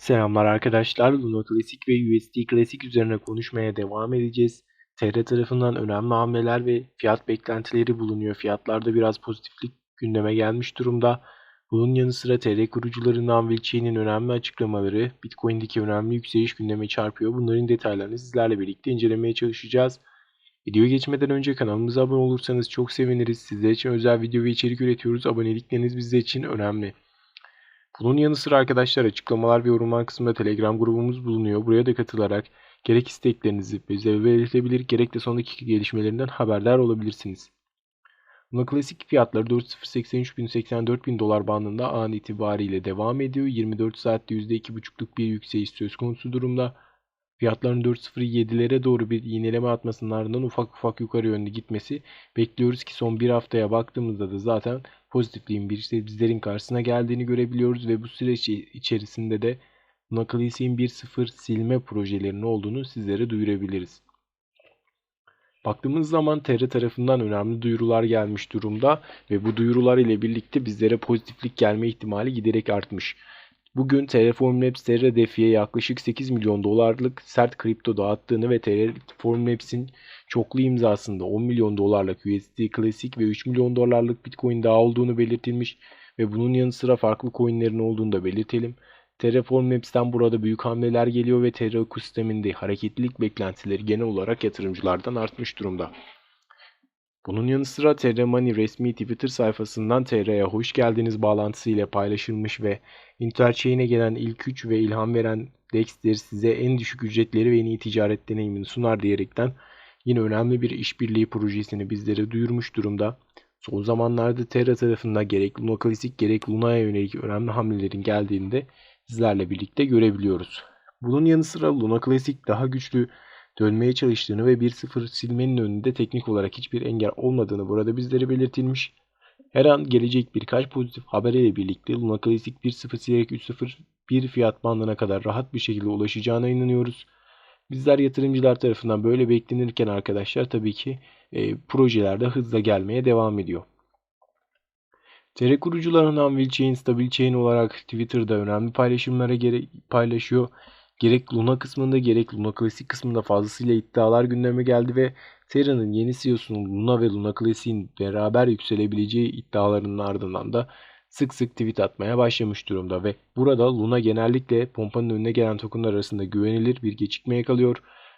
Selamlar arkadaşlar. Luna Classic ve USD Classic üzerine konuşmaya devam edeceğiz. TR tarafından önemli hamleler ve fiyat beklentileri bulunuyor. Fiyatlarda biraz pozitiflik gündeme gelmiş durumda. Bunun yanı sıra TR kurucularından Will Chain'in önemli açıklamaları Bitcoin'deki önemli yükseliş gündeme çarpıyor. Bunların detaylarını sizlerle birlikte incelemeye çalışacağız. Videoya geçmeden önce kanalımıza abone olursanız çok seviniriz. Sizler için özel video ve içerik üretiyoruz. Abonelikleriniz bizler için önemli. Bunun yanı sıra arkadaşlar açıklamalar ve yorumlar kısmında Telegram grubumuz bulunuyor. Buraya da katılarak gerek isteklerinizi bize belirtebilir gerek de sondaki gelişmelerinden haberdar olabilirsiniz. Luna klasik fiyatları 4.083.084 dolar bandında an itibariyle devam ediyor. 24 saatte %2.5'luk bir yükseliş söz konusu durumda. Fiyatların 4.07'lere doğru bir iğneleme atmasının ardından ufak ufak yukarı yönlü gitmesi bekliyoruz ki son bir haftaya baktığımızda da zaten pozitifliğin bir işte bizlerin karşısına geldiğini görebiliyoruz ve bu süreç içerisinde de Knuckleys'in 1.0 silme projelerinin olduğunu sizlere duyurabiliriz. Baktığımız zaman TR tarafından önemli duyurular gelmiş durumda ve bu duyurular ile birlikte bizlere pozitiflik gelme ihtimali giderek artmış. Bugün Terraform Labs Defi'ye yaklaşık 8 milyon dolarlık sert kripto dağıttığını ve Terraform Labs'in çoklu imzasında 10 milyon dolarlık USD Classic ve 3 milyon dolarlık Bitcoin daha olduğunu belirtilmiş ve bunun yanı sıra farklı coinlerin olduğunu da belirtelim. Terraform Labs'ten burada büyük hamleler geliyor ve Terra ekosisteminde hareketlilik beklentileri genel olarak yatırımcılardan artmış durumda. Bunun yanı sıra TR Money resmi Twitter sayfasından TR'ye hoş geldiniz bağlantısı ile paylaşılmış ve Interchain'e gelen ilk 3 ve ilham veren Dexter size en düşük ücretleri ve en iyi ticaret deneyimini sunar diyerekten yine önemli bir işbirliği projesini bizlere duyurmuş durumda. Son zamanlarda Terra tarafında gerek Luna Classic gerek Luna'ya yönelik önemli hamlelerin geldiğinde sizlerle birlikte görebiliyoruz. Bunun yanı sıra Luna Classic daha güçlü dönmeye çalıştığını ve 1-0 silmenin önünde teknik olarak hiçbir engel olmadığını burada bizlere belirtilmiş. Her an gelecek birkaç pozitif haber ile birlikte Luna Classic 1-0 silerek 3-0 bir fiyat bandına kadar rahat bir şekilde ulaşacağına inanıyoruz. Bizler yatırımcılar tarafından böyle beklenirken arkadaşlar tabii ki e, projelerde hızla gelmeye devam ediyor. TR kurucularından Will Chain, Stabil Chain olarak Twitter'da önemli paylaşımlara paylaşıyor. Gerek Luna kısmında gerek Luna Classic kısmında fazlasıyla iddialar gündeme geldi ve Terra'nın yeni CEO'sunun Luna ve Luna Classic'in beraber yükselebileceği iddialarının ardından da sık sık tweet atmaya başlamış durumda ve burada Luna genellikle pompanın önüne gelen tokenlar arasında güvenilir bir geçikme yakalıyor.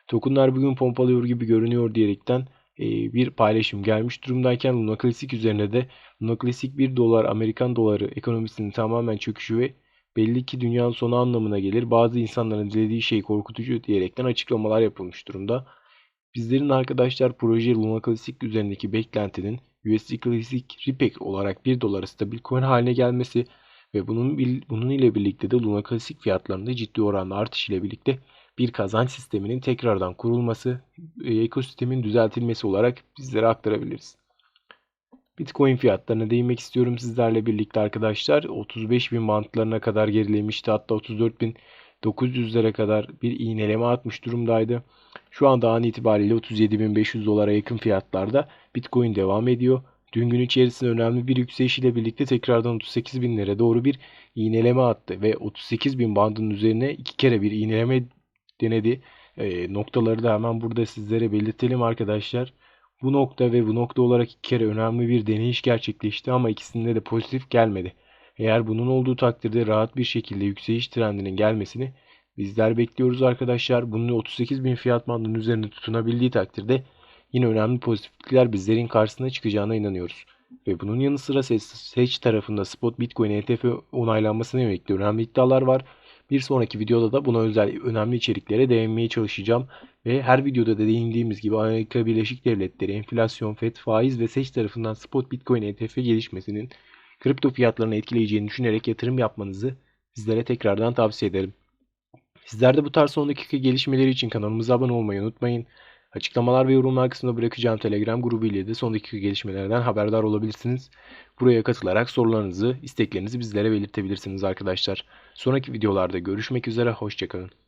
Tokenlar bugün pompalıyor gibi görünüyor diyerekten e, bir paylaşım gelmiş durumdayken Luna Classic üzerine de Luna Classic 1 dolar Amerikan doları ekonomisinin tamamen çöküşü ve belli ki dünyanın sonu anlamına gelir. Bazı insanların dilediği şey korkutucu diyerekten açıklamalar yapılmış durumda. Bizlerin arkadaşlar proje Luna Classic üzerindeki beklentinin USD Classic Ripek olarak 1 dolara stabil coin haline gelmesi ve bunun, bunun ile birlikte de Luna Classic fiyatlarında ciddi oranda artış ile birlikte bir kazanç sisteminin tekrardan kurulması, e, ekosistemin düzeltilmesi olarak bizlere aktarabiliriz. Bitcoin fiyatlarına değinmek istiyorum sizlerle birlikte arkadaşlar. 35 bin bantlarına kadar gerilemişti. Hatta 34 bin 900'lere kadar bir iğneleme atmış durumdaydı. Şu anda an itibariyle 37.500 dolara yakın fiyatlarda Bitcoin devam ediyor. Dün gün içerisinde önemli bir yükseliş ile birlikte tekrardan 38 binlere doğru bir iğneleme attı ve 38 bin bandının üzerine iki kere bir iğneleme denedi. E, noktaları da hemen burada sizlere belirtelim arkadaşlar. Bu nokta ve bu nokta olarak iki kere önemli bir deneyiş gerçekleşti ama ikisinde de pozitif gelmedi. Eğer bunun olduğu takdirde rahat bir şekilde yükseliş trendinin gelmesini bizler bekliyoruz arkadaşlar. Bunun 38 bin fiyat bandının üzerinde tutunabildiği takdirde yine önemli pozitiflikler bizlerin karşısına çıkacağına inanıyoruz. Ve bunun yanı sıra Seç tarafında spot Bitcoin ETF onaylanmasına yönelik önemli iddialar var. Bir sonraki videoda da buna özel önemli içeriklere değinmeye çalışacağım. Ve her videoda da değindiğimiz gibi Amerika Birleşik Devletleri, enflasyon, FED, faiz ve seç tarafından spot Bitcoin ETF gelişmesinin kripto fiyatlarını etkileyeceğini düşünerek yatırım yapmanızı sizlere tekrardan tavsiye ederim. Sizler de bu tarz son dakika gelişmeleri için kanalımıza abone olmayı unutmayın. Açıklamalar ve yorumlar kısmında bırakacağım Telegram grubu ile de son dakika gelişmelerden haberdar olabilirsiniz. Buraya katılarak sorularınızı, isteklerinizi bizlere belirtebilirsiniz arkadaşlar. Sonraki videolarda görüşmek üzere, hoşçakalın.